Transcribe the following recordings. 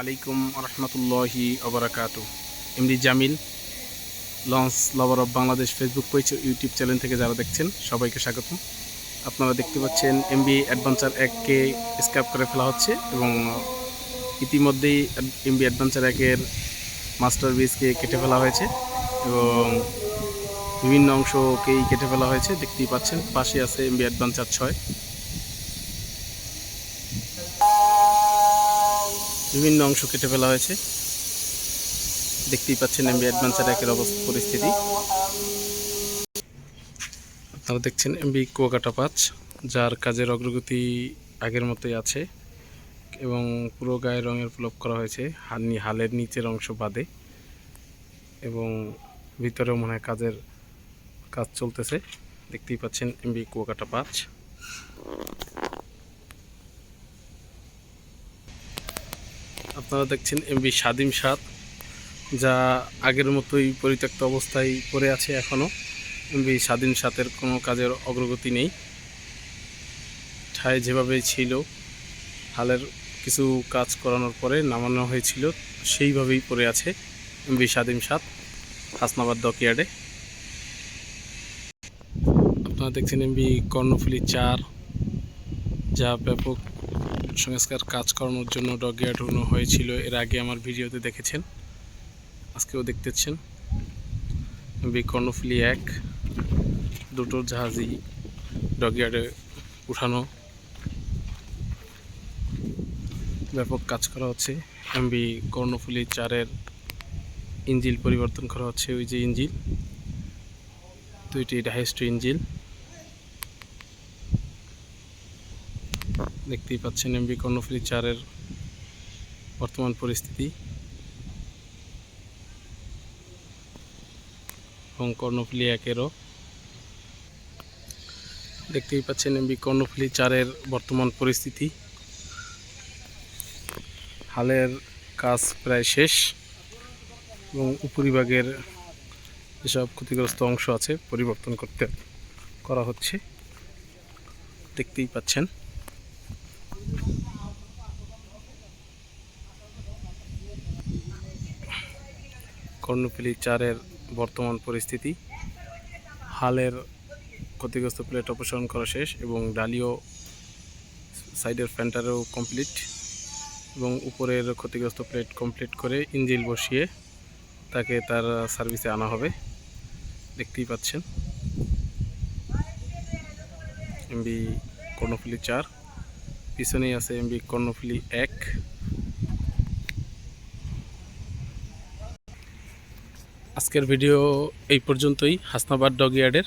আলাইকুম রহমতুল্লাহি অবরাকাত MD Jamil launch lover of Bangladesh Facebook page YouTube channel থেকে যারা দেখছেন, সবাইকে স্বাগতম। আপনারা দেখতে পাচ্ছেন এমবি অ্যাডভেঞ্চার এককে স্ক্যাপ করে ফেলা হচ্ছে এবং ইতিমধ্যেই এমবি অ্যাডভেঞ্চার একের মাস্টার বিসকে কেটে ফেলা হয়েছে এবং বিভিন্ন অংশকেই কেটে ফেলা হয়েছে। দেখতেই পাচ্ছেন, পাশে আছে এমবি অ্যাডভেঞ্চার ছয়। বিভিন্ন অংশ কেটে ফেলা হয়েছে। দেখতেই পাচ্ছেন এমবি অ্যাডভেঞ্চার একের অবস্থা, পরিস্থিতি। আপনারা দেখছেন এমবি কুয়াকাটা পাঁচ, যার কাজের অগ্রগতি আগের মতোই আছে এবং পুরো গায়ে রঙের ফ্লপ করা হয়েছে, হানি হালের নিচের অংশ বাদে এবং ভিতরেও মনে হয় কাজের কাজ চলতেছে। দেখতেই পাচ্ছেন এমবি কুয়াকাটা পাঁচ। আপনারা দেখছেন এমবি স্বাধীন সাত যা আগের মতোই পরিত্যক্ত অবস্থায় পড়ে আছে এখনও এমবি স্বাধীন সাতের কোনো কাজের অগ্রগতি নেই। ঠায় যেভাবে ছিল, হালের কিছু কাজ করানোর পরে নামানো হয়েছিল, সেইভাবেই পড়ে আছে এমবি স্বাধীন সাত হাসনাবাদ ডকইয়ার্ডে। আপনারা দেখছেন এমবি কর্ণফুলি চার যা ব্যাপক সংস্কার কাজ করানোর জন্য ডগিয়া ঢুকানো হয়েছিল, এর আগে আমার ভিডিওতে দেখেছেন। আজকেও দেখতেছেন। কর্ণফুলি এক, দুটো জাহাজই ডগিয়ার্ডে উঠানো। ব্যাপক কাজ করা হচ্ছে। এমবি কর্ণফুলি চারের ইঞ্জিল পরিবর্তন করা হচ্ছে, ওই যে ইঞ্জিল। দুইটি ডাইস্ট ইঞ্জিল। দেখতেই পাচ্ছেন এমবি কর্ণফুলি চারের বর্তমান পরিস্থিতি। এবং কর্ণফুলি একেরও। দেখতেই পাচ্ছেন এমবি কর্ণফুলি চারের বর্তমান পরিস্থিতি। হালের কাজ প্রায় শেষ এবং উপরিভাগের যেসব ক্ষতিগ্রস্ত অংশ আছে, পরিবর্তন করতে করা হচ্ছে। দেখতেই পাচ্ছেন। কর্ণফুলি চারের বর্তমান পরিস্থিতি। হালের ক্ষতিগ্রস্ত প্লেট অপসারণ করা শেষ এবং ডালিও সাইডের ফ্যান্টারও কমপ্লিট এবং উপরের ক্ষতিগ্রস্ত প্লেট কমপ্লিট করে ইঞ্জিল বসিয়ে তাকে তার সার্ভিসে আনা হবে। দেখতেই পাচ্ছেন। এমবি কর্ণফুলি চার, পিছনেই আছে এমবি কর্ণফুলি এক। আজকের ভিডিও এই পর্যন্তই। হাসনাবাদ ডগ ইয়ার্ডের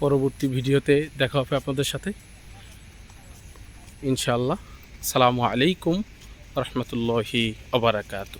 পরবর্তী ভিডিওতে দেখা হবে আপনাদের সাথে। ইনশাআল্লাহ। সালামু আলাইকুম রহমতুল্লাহি আবরাকাতু